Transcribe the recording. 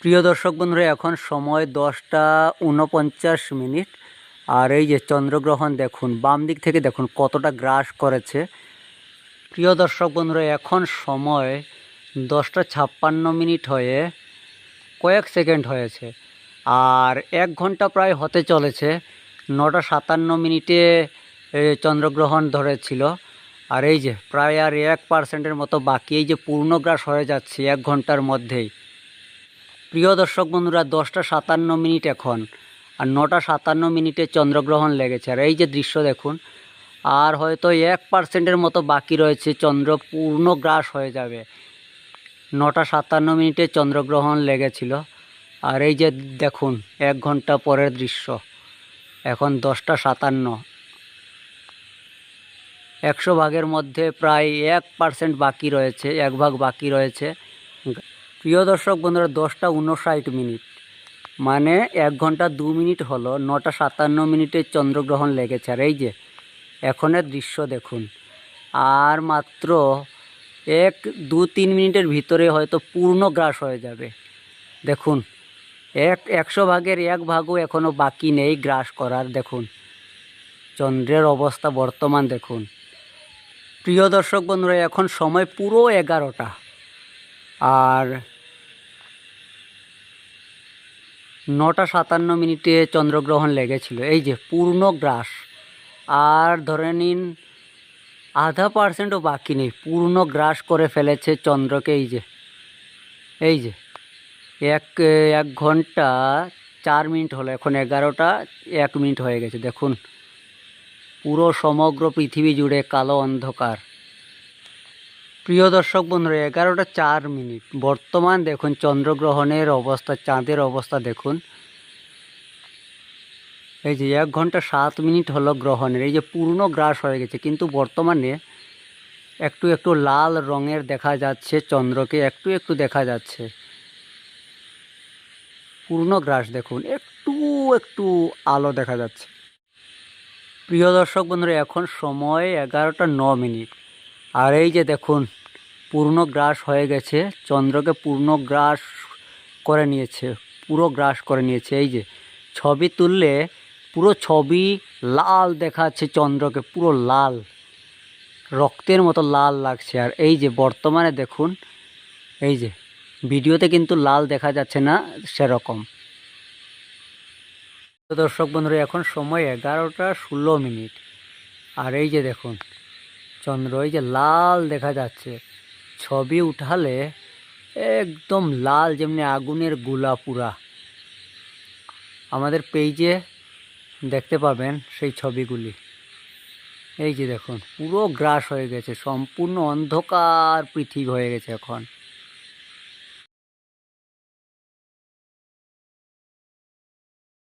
প্রিয় দর্শক বন্ধুরা, এখন সময় দশটা উনপঞ্চাশ মিনিট। আর এই যে চন্দ্রগ্রহণ, দেখুন, বাম দিক থেকে দেখুন কতটা গ্রাস করেছে। প্রিয় দর্শক বন্ধুরা, এখন সময় দশটা ছাপ্পান্ন মিনিট হয়ে কয়েক সেকেন্ড হয়েছে। আর এক ঘণ্টা প্রায় হতে চলেছে। নটা সাতান্ন মিনিটে চন্দ্রগ্রহণ ধরেছিল। আর এই যে প্রায় আর এক পার্সেন্টের মতো বাকি, এই যে পূর্ণগ্রাস হয়ে যাচ্ছে এক ঘণ্টার মধ্যেই। প্রিয় দর্শক বন্ধুরা, দশটা সাতান্ন মিনিট এখন আর নটা সাতান্ন মিনিটে চন্দ্রগ্রহণ লেগেছে। আর এই যে দৃশ্য দেখুন, আর হয়তো এক পার্সেন্টের মতো বাকি রয়েছে চন্দ্র পূর্ণ গ্রাস হয়ে যাবে। নটা সাতান্ন মিনিটে চন্দ্রগ্রহণ লেগেছিল। আর এই যে দেখুন, এক ঘণ্টা পরের দৃশ্য। এখন দশটা সাতান্ন। একশো ভাগের মধ্যে প্রায় এক পার্সেন্ট বাকি রয়েছে, এক ভাগ বাকি রয়েছে। প্রিয় দর্শক বন্ধুরা, দশটা উনষাট মিনিট। মানে এক ঘণ্টা দু মিনিট হলো, নটা সাতান্ন মিনিটে চন্দ্রগ্রহণ লেগেছে। আর এই যে, এখনের দৃশ্য দেখুন। আর মাত্র এক দু তিন মিনিটের ভিতরে হয়তো পূর্ণ গ্রাস হয়ে যাবে। দেখুন, এক একশো ভাগের এক ভাগও এখনও বাকি নেই গ্রাস করার। দেখুন, চন্দ্রের অবস্থা বর্তমান দেখুন। প্রিয় দর্শক বন্ধুরা, এখন সময় পুরো এগারোটা। আর নটা সাতান্ন মিনিটে চন্দ্রগ্রহণ লেগেছিল। এই যে পূর্ণ গ্রাস। আর ধরে নিন, আধা পার্সেন্টও বাকি নেই। পূর্ণ গ্রাস করে ফেলেছে চন্দ্রকে এই যে। এই যে, এক এক ঘণ্টা চার মিনিট হলো। এখন এগারোটা এক মিনিট হয়ে গেছে। দেখুন, পুরো সমগ্র পৃথিবী জুড়ে কালো অন্ধকার। প্রিয় দর্শক বন্ধুরা, এগারোটা চার মিনিট। বর্তমান দেখুন, চন্দ্রগ্রহণের অবস্থা, চাঁদের অবস্থা দেখুন। এই যে এক ঘণ্টা সাত মিনিট হলো গ্রহণের, এই যে পূর্ণ গ্রাস হয়ে গেছে, কিন্তু বর্তমানে একটু একটু লাল রঙের দেখা যাচ্ছে, চন্দ্রকে একটু একটু দেখা যাচ্ছে। পূর্ণ গ্রাস দেখুন, একটু একটু আলো দেখা যাচ্ছে। প্রিয় দর্শক বন্ধুরা, এখন সময় এগারোটা ন মিনিট। আর এই যে দেখুন পূর্ণ গ্রাস হয়ে গেছে। চন্দ্রকে পূর্ণ গ্রাস করে নিয়েছে, পুরো গ্রাস করে নিয়েছে। এই যে ছবি তুললে পুরো ছবি লাল দেখাচ্ছে চন্দ্রকে, পুরো লাল, রক্তের মতো লাল লাগছে। আর এই যে বর্তমানে দেখুন, এই যে ভিডিওতে কিন্তু লাল দেখা যাচ্ছে না সেরকম। দর্শক বন্ধুরা, এখন সময় এগারোটা ষোলো মিনিট। আর এই যে দেখুন চন্দ্র ওই যে লাল দেখা যাচ্ছে, ছবি উঠালে একদম লাল যেমনি আগুনেরগুলা পুরা আমাদের পেইজে দেখতে পাবেন সেই ছবিগুলি। এই যে দেখুন, পুরো গ্রাস হয়ে গেছে, সম্পূর্ণ অন্ধকার পৃথিবী হয়ে গেছে এখন।